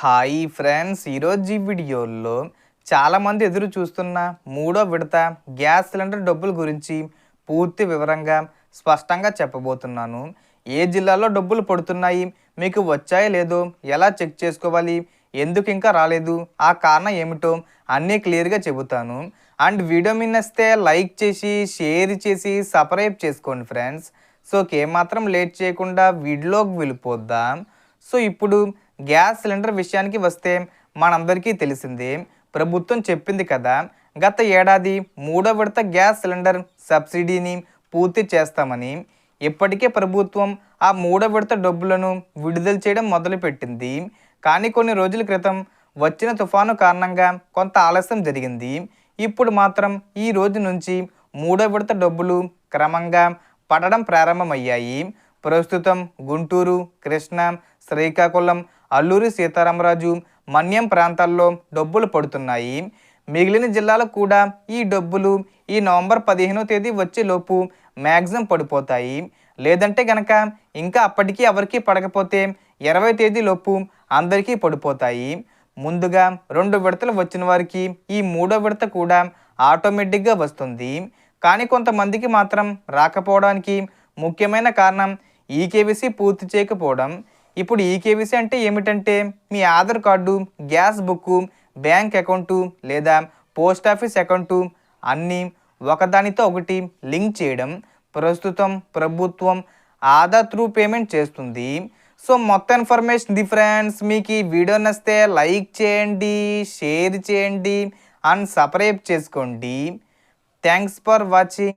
Hi friends ఈరోజు ఈ వీడియోలో చాలామంది ఎదురు చూస్తున్న మూడో విడత గ్యాస్ సిలిండర్ డబ్బుల గురించి పూర్తి వివరంగా స్పష్టంగా చెప్పబోతున్నాను. ఏ జిల్లాలో డబ్బులు పడుతున్నాయి మీకు వచ్చాయో లేదో ఎలా చెక్ చేసుకోవాలి ఎందుకు ఇంకా రాలేదు ఆ కారణం ఏమిటో అన్నీ క్లియర్గా చెబుతాను. అండ్ వీడియో మిన్నస్తే లైక్ చేసి షేర్ చేసి సబ్స్క్రైబ్ చేసుకోండి ఫ్రెండ్స్. సో ఏమాత్రం లేట్ చేయకుండా వీడియోకి వెళ్ళిపోద్దాం. సో ఇప్పుడు గ్యాస్ సిలిండర్ విషయానికి వస్తే మనందరికీ తెలిసిందే. ప్రభుత్వం చెప్పింది కదా గత ఏడాది మూడో విడత గ్యాస్ సిలిండర్ సబ్సిడీని పూర్తి చేస్తామని ఇప్పటికే ప్రభుత్వం ఆ మూడో విడత డబ్బులను విడుదల చేయడం మొదలుపెట్టింది. కానీ కొన్ని రోజుల క్రితం వచ్చిన తుఫాను కారణంగా కొంత ఆలస్యం జరిగింది. ఇప్పుడు మాత్రం ఈ రోజు నుంచి మూడో విడత డబ్బులు క్రమంగా పడడం ప్రారంభమయ్యాయి. ప్రస్తుతం గుంటూరు కృష్ణా శ్రీకాకుళం అల్లూరి సీతారామరాజు మన్యం ప్రాంతాల్లో డబ్బులు పడుతున్నాయి. మిగిలిన జిల్లాలకు కూడా ఈ డబ్బులు ఈ నవంబర్ పదిహేనో తేదీ వచ్చేలోపు మ్యాక్సిమం పడిపోతాయి. లేదంటే గనక ఇంకా అప్పటికీ ఎవరికీ పడకపోతే ఇరవై తేదీలోపు అందరికీ పడిపోతాయి. ముందుగా రెండు విడతలు వచ్చిన వారికి ఈ మూడో విడత కూడా ఆటోమేటిక్గా వస్తుంది. కానీ కొంతమందికి మాత్రం రాకపోవడానికి ముఖ్యమైన కారణం ఈకేవీసీ పూర్తి చేయకపోవడం. ఇప్పుడు ఈకేవీసీ అంటే ఏమిటంటే మీ Aadhaar card gas book bank account లేదా పోస్ట్ ఆఫీస్ అకౌంటు అన్నీ ఒకదానితో ఒకటి లింక్ చేయడం ప్రస్తుతం ప్రభుత్వం ఆధార్ త్రూ పేమెంట్ చేస్తుంది. సో మొత్తం ఇన్ఫర్మేషన్ డిఫరెన్స్ ఫ్రెండ్స్. మీకు ఈ వీడియో నచ్చితే లైక్ చేయండి షేర్ చేయండి అండ్ సబ్స్క్రైబ్ చేసుకోండి. Thanks for watching.